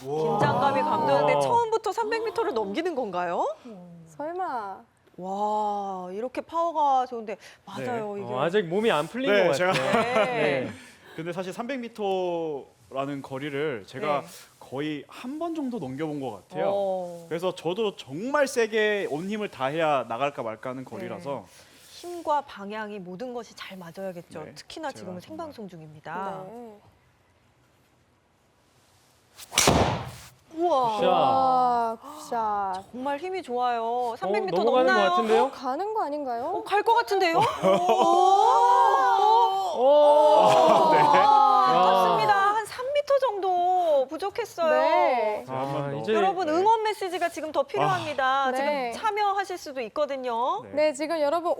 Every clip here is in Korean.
긴장감이 감도는데 와. 처음부터 300m를 넘기는 건가요? 설마. 와 이렇게 파워가 좋은데 맞아요 네. 이게 어, 아직 몸이 안 풀린 네, 것 제가- 같아요. 네. 네. 근데 사실 300m라는 거리를 제가 네. 거의 한 번 정도 넘겨본 것 같아요. 어, 그래서 저도 정말 세게 온 힘을 다해야 나갈까 말까 하는 거리라서 힘과 방향이 모든 것이 잘 맞아야겠죠. 네, 특히나 제가 지금은 정말- 생방송 중입니다. 네. 우와 샷. 와, 굿샷. 정말 힘이 좋아요. 300m 넘어가는 것 넘나요? 같은데요? 가는 거 아닌가요? 어, 갈것 같은데요? 오! 오! 네. 아깝습니다. 한 3m 정도 부족했어요. 네. 아, 더. 이제 여러분 네. 응원 메시지가 지금 더 필요합니다. 네. 지금 참여하실 수도 있거든요. 네. 네, 지금 여러분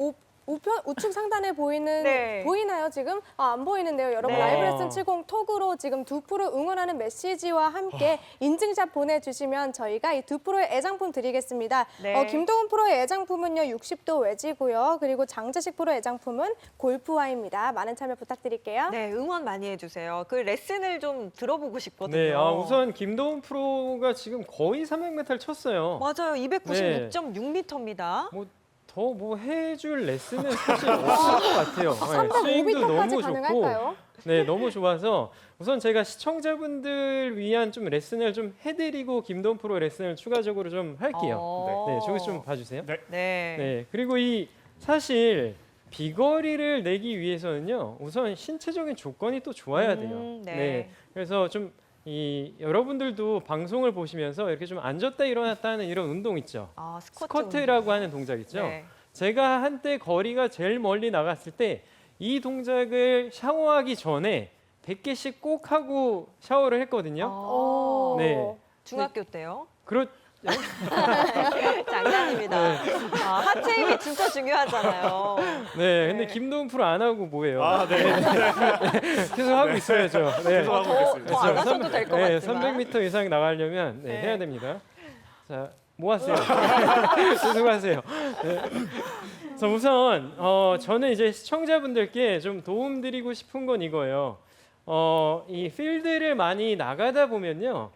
우, 우편 우측 상단에 보이는 네. 보이나요 지금? 아, 안 보이는데요. 여러분 네. 라이브 레슨 70 톡으로 지금 두 프로 응원하는 메시지와 함께 인증샷 보내주시면 저희가 이 두 프로의 애장품 드리겠습니다. 네. 어, 김동훈 프로의 애장품은요 60도 외지고요. 그리고 장재식 프로의 애장품은 골프화입니다. 많은 참여 부탁드릴게요. 네, 응원 많이 해주세요. 그 레슨을 좀 들어보고 싶거든요. 네, 아, 우선 김도훈 프로가 지금 거의 300m를 쳤어요. 맞아요. 296.6m입니다. 뭐 더 뭐 해줄 레슨은 사실 없을 것 같아요. 네, 스윙도 305m까지 너무 좋고, 가능할까요? 네, 너무 좋아서 우선 제가 시청자분들 위한 좀 레슨을 좀 해드리고 김도훈 프로 레슨을 추가적으로 좀 할게요. 어. 네, 저기 좀 봐주세요. 네. 네. 네, 그리고 이 사실 비거리를 내기 위해서는요, 우선 신체적인 조건이 또 좋아야 돼요. 음, 네. 그래서 좀 이 여러분들도 방송을 보시면서 이렇게 좀 앉았다 일어났다 하는 이런 운동 있죠. 아, 스쿼트. 스쿼트 라고 하는 동작 있죠. 네. 제가 한때 거리가 제일 멀리 나갔을 때 이 동작을 샤워하기 전에 100개씩 꼭 하고 샤워를 했거든요. 오. 네. 중학교 때요. 그렇 장난입니다. 아, 하체 힘이 진짜 중요하잖아요. 네, 근데 네. 김도훈 프로 안 하고 뭐예요? 아, 네. 계속 하고 있어야죠. 네. 계속 하고 더, 있겠습니다. 더 안 하셔도 될 것 네, 같지만. 300m 이상 나가려면 네, 네. 해야 됩니다. 자, 뭐 하세요? 계속하세요. 네. 자, 우선 어, 저는 이제 시청자분들께 좀 도움드리고 싶은 건 이거예요. 어, 이 필드를 많이 나가다 보면요,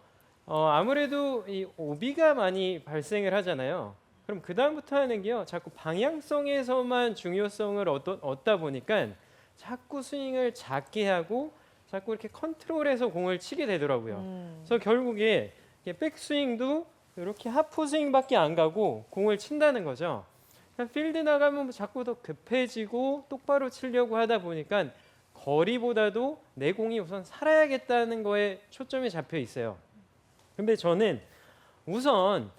어, 아무래도 이 오비가 많이 발생을 하잖아요. 그럼 그 다음부터 하는 게요, 자꾸 방향성에서만 중요성을 얻, 얻다 보니까 자꾸 스윙을 작게 하고 자꾸 이렇게 컨트롤해서 공을 치게 되더라고요. 음. 그래서 결국에 백스윙도 이렇게 하프 스윙밖에 안 가고 공을 친다는 거죠. 그냥 필드 나가면 자꾸 더 급해지고 똑바로 치려고 하다 보니까 거리보다도 내 공이 우선 살아야겠다는 거에 초점이 잡혀 있어요. 근데 저는 우선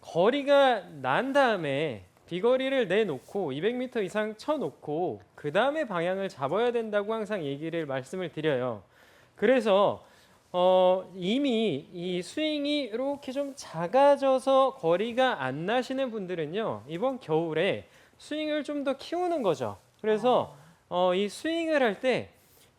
거리가 난 다음에 비거리를 내놓고 200m 이상 쳐놓고 그 다음에 방향을 잡아야 된다고 항상 얘기를 말씀을 드려요. 그래서 어, 이미 이 스윙이 이렇게 좀 작아져서 거리가 안 나시는 분들은요 이번 겨울에 스윙을 좀 더 키우는 거죠. 그래서 어, 이 스윙을 할 때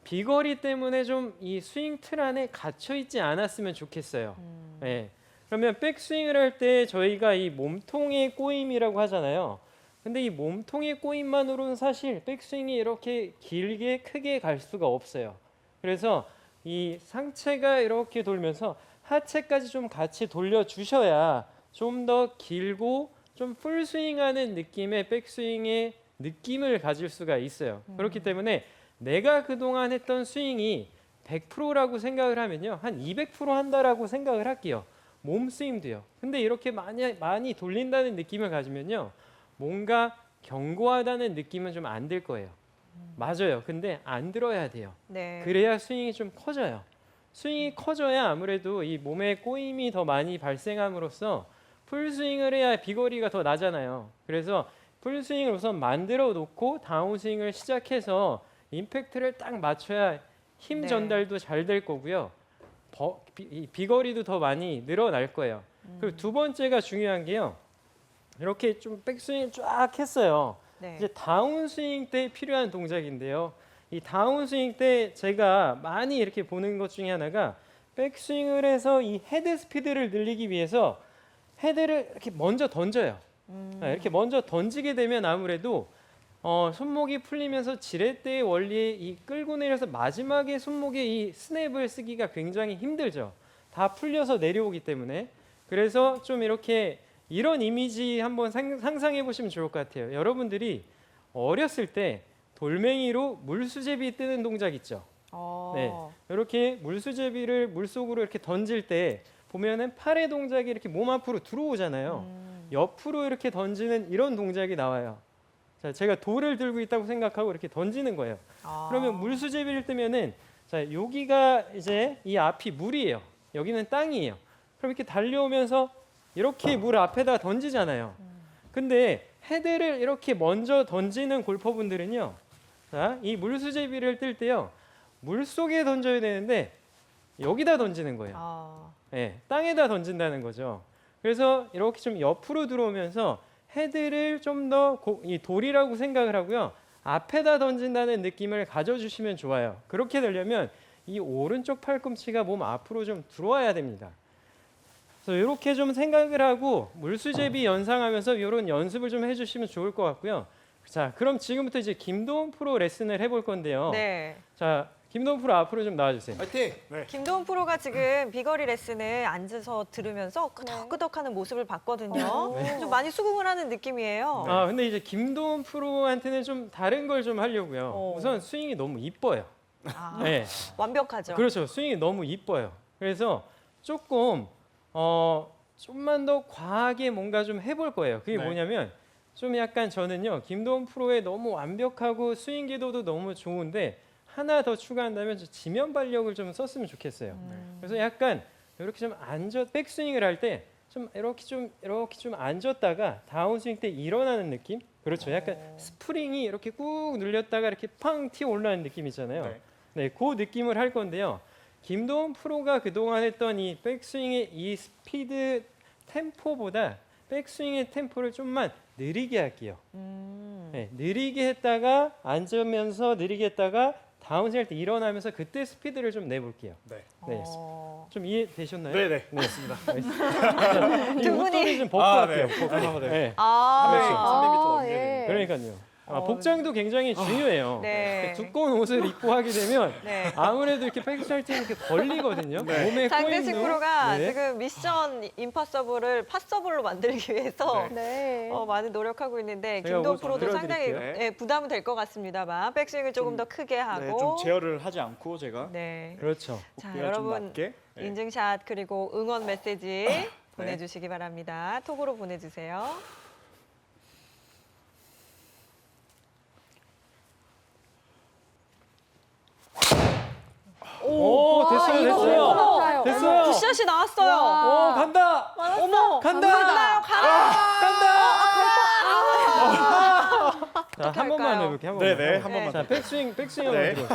비거리 때문에 좀 이 스윙 틀 안에 갇혀 있지 않았으면 좋겠어요. 음. 네. 그러면 백스윙을 할 때 저희가 이 몸통의 꼬임이라고 하잖아요. 근데 이 몸통의 꼬임만으로는 사실 백스윙이 이렇게 길게 크게 갈 수가 없어요. 그래서 이 상체가 이렇게 돌면서 하체까지 좀 같이 돌려 주셔야 좀 더 길고 좀 풀스윙하는 느낌의 백스윙의 느낌을 가질 수가 있어요. 그렇기 때문에 내가 그동안 했던 스윙이 100%라고 생각을 하면요. 한 200% 한다라고 생각을 할게요. 몸 스윙도요. 근데 이렇게 많이 많이 돌린다는 느낌을 가지면요. 뭔가 견고하다는 느낌은 좀 안 들 거예요. 맞아요. 근데 안 들어야 돼요. 네. 그래야 스윙이 좀 커져요. 스윙이 커져야 아무래도 이 몸에 꼬임이 더 많이 발생함으로써 풀스윙을 해야 비거리가 더 나잖아요. 그래서 풀스윙을 우선 만들어 놓고 다운스윙을 시작해서 임팩트를 딱 맞춰야 힘 네. 전달도 잘 될 거고요. 버- 비, 이 비거리도 더 많이 늘어날 거예요. 그리고 두 번째가 중요한 게요. 이렇게 좀 백스윙을 쫙 했어요. 네. 이제 다운스윙 때 필요한 동작인데요. 이 다운스윙 때 제가 많이 이렇게 보는 것 중에 하나가 백스윙을 해서 이 헤드 스피드를 늘리기 위해서 헤드를 이렇게 먼저 던져요. 음. 아, 이렇게 먼저 던지게 되면 아무래도 어, 손목이 풀리면서 지렛대의 원리에 이 끌고 내려서 마지막에 손목에 이 스냅을 쓰기가 굉장히 힘들죠. 다 풀려서 내려오기 때문에 그래서 좀 이렇게 이런 이미지 한번 상, 상상해 보시면 좋을 것 같아요. 여러분들이 어렸을 때 돌멩이로 물수제비 뜨는 동작 있죠. 어. 네. 이렇게 물수제비를 물속으로 이렇게 던질 때 보면은 팔의 동작이 이렇게 몸 앞으로 들어오잖아요. 음. 옆으로 이렇게 던지는 이런 동작이 나와요. 자, 제가 돌을 들고 있다고 생각하고 이렇게 던지는 거예요. 아. 그러면 물수제비를 뜨면은 자, 여기가 이제 이 앞이 물이에요. 여기는 땅이에요. 그럼 이렇게 달려오면서 이렇게 물 앞에다 던지잖아요. 근데 헤드를 이렇게 먼저 던지는 골퍼분들은요. 자, 이 물수제비를 뜰 때요. 물 속에 던져야 되는데 여기다 던지는 거예요. 아. 예, 땅에다 던진다는 거죠. 그래서 이렇게 좀 옆으로 들어오면서 헤드를 좀 더 이 돌이라고 생각을 하고요. 앞에다 던진다는 느낌을 가져주시면 좋아요. 그렇게 되려면 이 오른쪽 팔꿈치가 몸 앞으로 좀 들어와야 됩니다. 그래서 이렇게 좀 생각을 하고 물수제비 연상하면서 이런 연습을 좀 해주시면 좋을 것 같고요. 자, 그럼 지금부터 이제 김도훈 프로 레슨을 해볼 건데요. 네. 자, 김도훈 프로 앞으로 좀 나와주세요. 파이팅. 네. 김도훈 프로가 지금 비거리 레슨을 앉아서 들으면서 끄덕끄덕하는 모습을 봤거든요. 네. 좀 많이 수긍을 하는 느낌이에요. 아 근데 이제 김도훈 프로한테는 좀 다른 걸 좀 하려고요. 어. 우선 스윙이 너무 이뻐요. 아, 네, 완벽하죠. 그렇죠. 스윙이 너무 이뻐요. 그래서 조금 어 좀만 더 과하게 뭔가 좀 해볼 거예요. 그게 네. 뭐냐면 좀 약간 저는요 김도훈 프로의 너무 완벽하고 스윙 기도도 너무 좋은데 하나 더 추가한다면 저 지면 발력을 좀 썼으면 좋겠어요. 음. 그래서 약간 이렇게 좀 앉아 백스윙을 할 때 좀 이렇게 좀 이렇게 좀 앉았다가 다운스윙 때 일어나는 느낌? 그렇죠. 약간 어. 스프링이 이렇게 꾹 눌렸다가 이렇게 팡 튀어 올라오는 느낌 있잖아요. 네. 네, 그 느낌을 할 건데요. 김도훈 프로가 그동안 했던 이 백스윙의 이 스피드 템포보다 백스윙의 템포를 좀만 느리게 할게요. 음. 네, 느리게 했다가 앉으면서 느리게 했다가 다운스윙 할때 일어나면서 그때 스피드를 좀 내볼게요. 네. 네. 어. 좀 이해되셨나요? 네, 네. 맞습니다. 이 두 분이- 옷도리 좀 벗고 아, 할게요. 네. 아, 네. 네. 아. 그렇죠. 300m 아, 넘겨야 예. 그러니까요. 아, 어. 복장도 굉장히 중요해요. 네. 두꺼운 옷을 입고 하게 되면 네. 아무래도 이렇게 백스할 때 이렇게 걸리거든요. 네. 몸에 장대식 꼬이는. 프로가 네. 지금 미션 임파서블을 팟서블로 만들기 위해서 네. 네. 어, 많이 노력하고 있는데 제가 옷 프로도 상당히 들어드릴게요. 예, 부담은 될 것 같습니다만 백스윙을 조금 좀- 더 크게 하고 네, 좀 제어를 하지 않고 제가 네. 그렇죠. 자, 어깨가 좀 여러분 낮게. 네. 인증샷 그리고 응원 메시지 보내주시기 바랍니다. 톡으로 보내주세요. 오, 됐어요, 됐어요. 됐어요. 굿샷이 나왔어요. 와. 오, 간다. 어머, 간다. 간다. 자, 한 번만 할까요? 해볼게요. 한 네, 번만. 네. 한 네. 번만. 자, 백스윙, 백스윙 네. 한번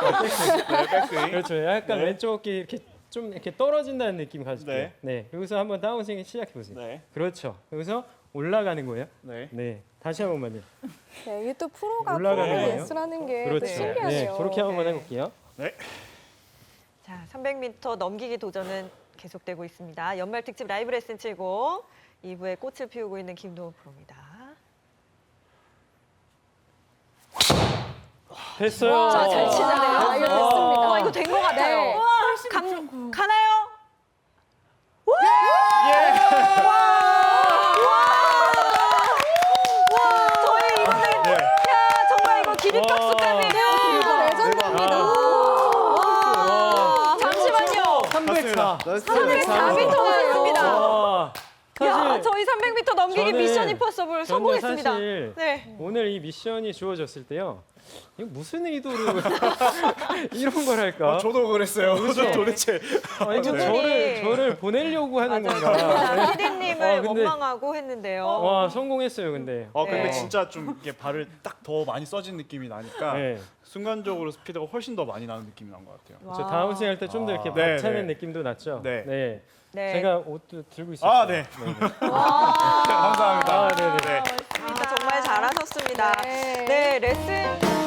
들어보세요. 네, 백스윙. 그렇죠. 약간 네. 왼쪽 어깨 이렇게 좀 이렇게 떨어진다는 느낌 가지고요. 네. 네. 여기서 한번 다운스윙 시작해 보세요. 네. 그렇죠. 여기서 올라가는 거예요. 네. 네. 다시 한 번만요. 네, 이게 또 프로가 올라가는 프로를 거예요? 레슨하는 게 그렇죠. 또 신기하네요. 네. 그렇게 한번 네. 해볼게요. 자, 300m 넘기기 도전은 계속되고 있습니다. 연말 특집 라이브 레슨 치고 2부에 꽃을 피우고 있는 김도훈 프로입니다. 됐어요. 자, 잘 치잖아요. 아, 이거 됐습니다. 와, 이거 된 것 같아요. 네. 감, 가나요? 저희 이거 되게 네. 야, 정말 이거 기립박수 와. 땀이에요. 이거 레전드입니다. 와, 잠시만요. 304. 304m 나왔습니다. 와. 야, 사실 저희 300m 넘기기 저는- 미션 임퍼서블 저는 성공했습니다. 사실 네. 오늘 이 미션이 주어졌을 때요. 이거 무슨 의도로 이런 걸 할까? 아, 저도 그랬어요. 그렇죠. 저 도대체 아, 이거 두 저를 분이- 저를 보내려고 하는. 건가? 피디님을 아, 근데- 원망하고 했는데요. 와 성공했어요, 근데. 아 근데 네. 진짜 좀 이렇게 발을 딱 더 많이 써진 느낌이 나니까 네. 순간적으로 스피드가 훨씬 더 많이 나는 느낌이 난 것 같아요. 와. 저 다운스윙 할때 좀 더 이렇게 아. 네, 박차는 네. 느낌도 났죠. 네. 네. 제가 옷도 들고 있었어요. 아, 네. 감사합니다. 아, 네, 네. 네. 잘하셨습니다. 네. 네, 레슨